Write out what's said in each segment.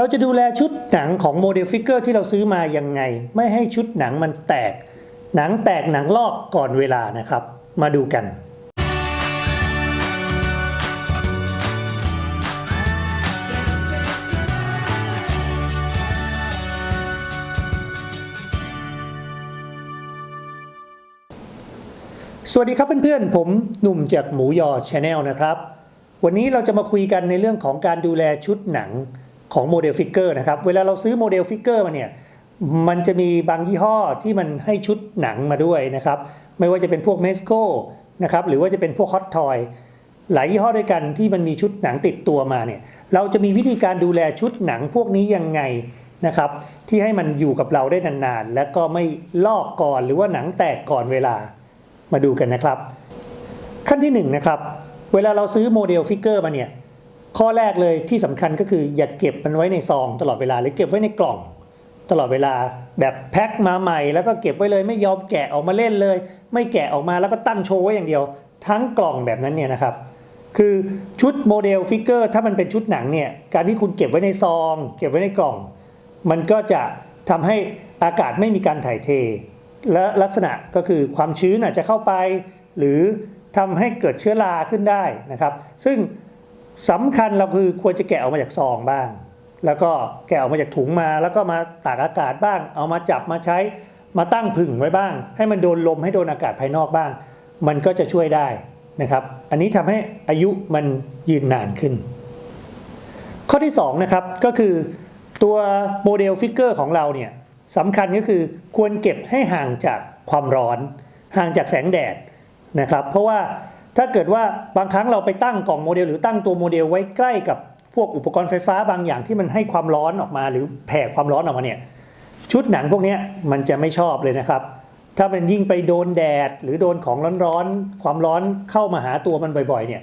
เราจะดูแลชุดหนังของโมเดลฟิกเกอร์ที่เราซื้อมายังไง ไม่ให้ชุดหนังมันแตก หนังแตกหนังลอกก่อนเวลานะครับ มาดูกันสวัสดีครับเพื่อนๆ ผมหนุ่มจากหมูยอชาแนลนะครับ วันนี้เราจะมาคุยกันในเรื่องของการดูแลชุดหนัง ของโมเดลฟิกเกอร์นะครับ เวลาเราซื้อโมเดลฟิกเกอร์มาเนี่ยมันจะมีบางยี่ห้อที่มันให้ชุดหนังมาด้วยนะครับ ไม่ว่าจะเป็นพวกเมสโกนะครับหรือว่าจะเป็นพวกฮอตทอยหลายยี่ห้อด้วยกันที่มันมีชุดหนังติดตัวมาเนี่ยเราจะมีวิธีการดูแลชุดหนังพวกนี้ยังไงนะครับที่ให้มันอยู่กับเราได้นานๆ และก็ไม่ลอกก่อนหรือว่าหนังแตกก่อนเวลามาดูกันนะครับ ขั้นที่1นงนะครับเวลาเราซื้อโมเดลฟิกเกอร์มาเนี่ย ข้อแรกเลยที่สำคัญก็คืออย่าเก็บมันไว้ในซองตลอดเวลาหรือเก็บไว้ในกล่อง ตลอดเวลาแบบแพ็คมาใหม่ แล้วก็เก็บไว้เลยไม่ยอมแกะออกมาเล่นเลย ไม่แกะออกมาแล้วก็ตั้งโชว์ไว้อย่างเดียว ทั้งกล่องแบบนั้นเนี่ยนะครับคือชุดโมเดลฟิกเกอร์ถ้ามันเป็นชุดหนังเนี่ยการที่คุณเก็บไว้ในซอง เก็บไว้ในกล่อง มันก็จะทำให้อากาศไม่มีการถ่ายเท และลักษณะก็คือความชื้นอาจจะเข้าไป หรือทำให้เกิดเชื้อราขึ้นได้นะครับ ซึ่ง สำคัญเราคือควรจะแกะออกมาจากซองบ้าง แล้วก็แกะออกมาจากถุงมา แล้วก็มาตากอากาศบ้าง เอามาจับมาใช้มาตั้งผึ่งไว้บ้าง ให้มันโดนลมให้โดนอากาศภายนอกบ้าง มันก็จะช่วยได้นะครับ อันนี้ทำให้อายุมันยืนนานขึ้น ข้อที่2นะครับก็คือตัวโมเดลฟิกเกอร์ของเราเนี่ยสำคัญก็คือควรเก็บให้ห่างจากความร้อน ห่างจากแสงแดดนะครับ เพราะว่า ถ้าเกิดว่าบางครั้งเราไปตั้งกล่องโมเดล หรือตั้งตัวโมเดลไว้ใกล้กับพวกอุปกรณ์ไฟฟ้าบางอย่างที่มันให้ความร้อนออกมา หรือแผ่ความร้อนออกมาเนี่ยชุดหนังพวกนี้มันจะไม่ชอบเลยนะครับ ถ้าเป็นยิ่งไปโดนแดด หรือโดนของร้อนๆความร้อนเข้ามาหาตัวมันบ่อยๆเนี่ย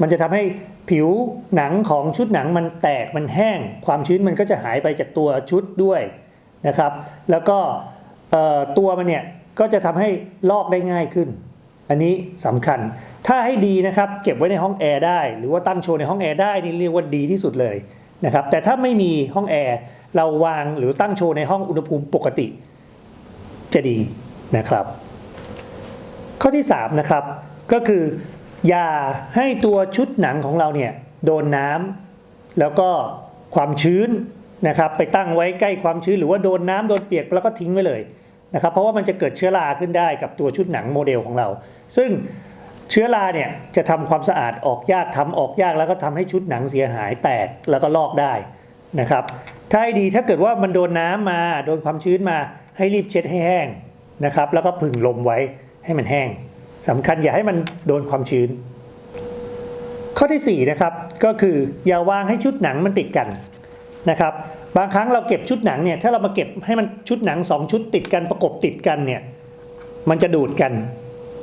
มันจะทำให้ผิวหนังของชุดหนังมันแตกมันแห้ง ความชื้นมันก็จะหายไปจากตัวชุดด้วยนะครับ แล้วก็ตัวมันเนี่ยก็จะทำให้ลอกได้ง่ายขึ้น อันนี้สำคัญ ถ้าให้ดีนะครับเก็บไว้ในห้องแอร์ได้ หรือว่าตั้งโชว์ในห้องแอร์ได้นี่เรียกว่าดีที่สุดเลยนะครับแต่ถ้าไม่มีห้องแอร์เราวางหรือตั้งโชว์ในห้องอุณหภูมิปกติ จะดีนะครับ ข้อที่3นะครับก็คืออย่าให้ตัวชุดหนังของเราเนี่ยโดนน้ำแล้วก็ความชื้นนะครับไปตั้งไว้ใกล้ความชื้นหรือว่าโดนน้ำโดนเปียกแล้วก็ทิ้งไว้เลยนะครับเพราะว่ามันจะเกิดเชื้อราขึ้นได้กับตัวชุดหนังโมเดลของเรา ซึ่งเชื้อราเนี่ยจะทำความสะอาดออกยากทำออกยากแล้วก็ทำให้ชุดหนังเสียหายแตกแล้วก็ลอกได้นะครับ ถ้าให้ดีถ้าเกิดว่ามันโดนน้ำมาโดนความชื้นมาให้รีบเช็ดให้แห้งนะครับ แล้วก็ผึ่งลมไว้ให้มันแห้งสำคัญอย่าให้มันโดนความชื้น ข้อที่4นะครับก็คืออย่าวางให้ชุดหนังมันติดกันนะครับ บางครั้งเราเก็บชุดหนังเนี่ยถ้าเรามาเก็บให้มันชุดหนัง 2 ชุดติดกันประกบติดกันเนี่ยมันจะดูดกัน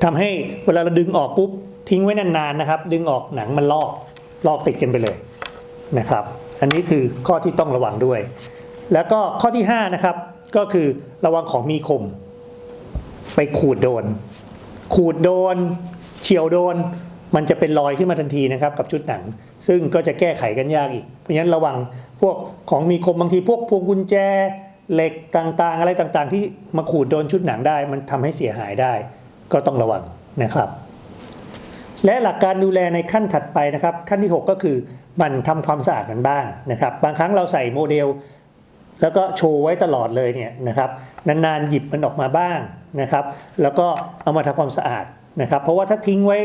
ทำให้เวลาเราดึงออกปุ๊บทิ้งไว้นานๆนะครับ ดึงออกหนังมันลอกลอกติดกันไปเลยนะครับ อันนี้คือข้อที่ต้องระวังด้วย แล้วก็ข้อที่5นะครับก็คือระวังของมีคม ไปขูดโดน ขูดโดน เฉียวโดน มันจะเป็นรอยขึ้นมาทันทีนะครับ กับชุดหนัง ซึ่งก็จะแก้ไขกันยากอีก เพราะฉะนั้นระวังพวกของมีคมบางทีพวกพวงกุญแจเหล็กต่างๆ อะไรต่างๆ ที่มาขูดโดนชุดหนังได้ มันทำให้เสียหายได้ ก็ต้องระวังนะครับ และหลักการดูแลในขั้นถัดไปนะครับ ขั้นที่ 6 ก็คือมันทำความสะอาดมันบ้างนะครับ บางครั้งเราใส่โมเดล แล้วก็โชว์ไว้ตลอดเลยเนี่ยนะครับนานๆหยิบมันออกมาบ้างนะครับ แล้วก็เอามาทำความสะอาดนะครับ เพราะว่าถ้าทิ้งไว้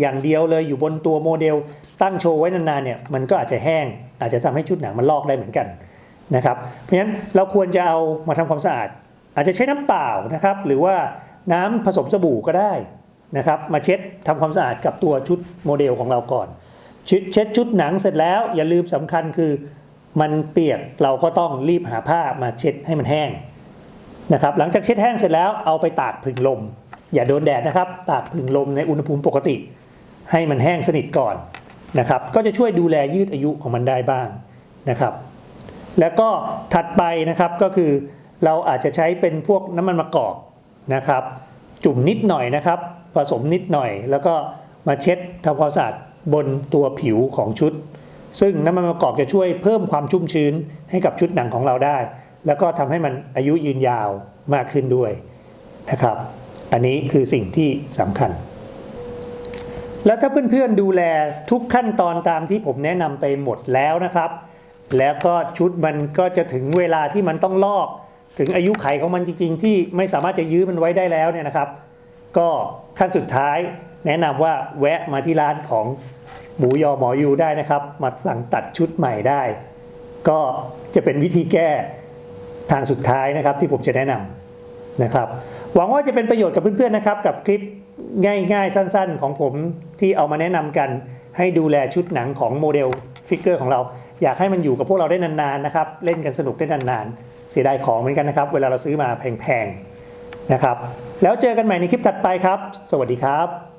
อย่างเดียวเลยอยู่บนตัวโมเดล ตั้งโชว์ไว้นานๆเนี่ยมันก็อาจจะแห้ง อาจจะทำให้ชุดหนังมันลอกได้เหมือนกันนะครับ เพราะฉะนั้นเราควรจะเอามาทำความสะอาด อาจจะใช้น้ำเปล่านะครับ หรือว่า น้ำผสมสบู่ก็ได้นะครับ มาเช็ดทำความสะอาดกับตัวชุดโมเดลของเราก่อน เช็ดชุดหนังเสร็จแล้วอย่าลืมสำคัญคือมันเปียกเราก็ต้องรีบหาผ้ามาเช็ดให้มันแห้งนะครับ หลังจากเช็ดแห้งเสร็จแล้วเอาไปตากผึ่งลม อย่าโดนแดดนะครับ ตากผึ่งลมในอุณหภูมิปกติ ให้มันแห้งสนิทก่อนนะครับ ก็จะช่วยดูแลยืดอายุของมันได้บ้างนะครับ แล้วก็ถัดไปนะครับก็คือเราอาจจะใช้เป็นพวกน้ำมันมะกอก นะครับ จุ่มนิดหน่อยนะครับ ผสมนิดหน่อย แล้วก็มาเช็ดทำความสะอาดบนตัวผิวของชุด ซึ่งน้ำมันมะกอกจะช่วยเพิ่มความชุ่มชื้นให้กับชุดหนังของเราได้ แล้วก็ทำให้มันอายุยืนยาวมากขึ้นด้วยนะครับ อันนี้คือสิ่งที่สำคัญ แล้วถ้าเพื่อนๆดูแลทุกขั้นตอนตามที่ผมแนะนำไปหมดแล้วนะครับ แล้วก็ชุดมันก็จะถึงเวลาที่มันต้องลอก ถึงอายุไขของมันจริง ๆ ที่ไม่สามารถจะยื้อมันไว้ได้แล้วเนี่ยนะครับ ก็ขั้นสุดท้ายแนะนำว่าแวะมาที่ร้านของหมูยอหมอยูได้นะครับ มาสั่งตัดชุดใหม่ได้ ก็จะเป็นวิธีแก้ทางสุดท้ายนะครับที่ผมจะแนะนำนะครับ หวังว่าจะเป็นประโยชน์กับเพื่อนๆนะครับ กับคลิปง่ายๆ สั้นๆ ของผมที่เอามาแนะนำกัน ให้ดูแลชุดหนังของโมเดลฟิกเกอร์ของเรา อยากให้มันอยู่กับพวกเราได้นานๆนะครับ เล่นกันสนุกได้นานๆ เสียดายของเหมือนกันนะครับ เวลาเราซื้อมาแพงๆนะครับ แล้วเจอกันใหม่ในคลิปถัดไปครับ สวัสดีครับ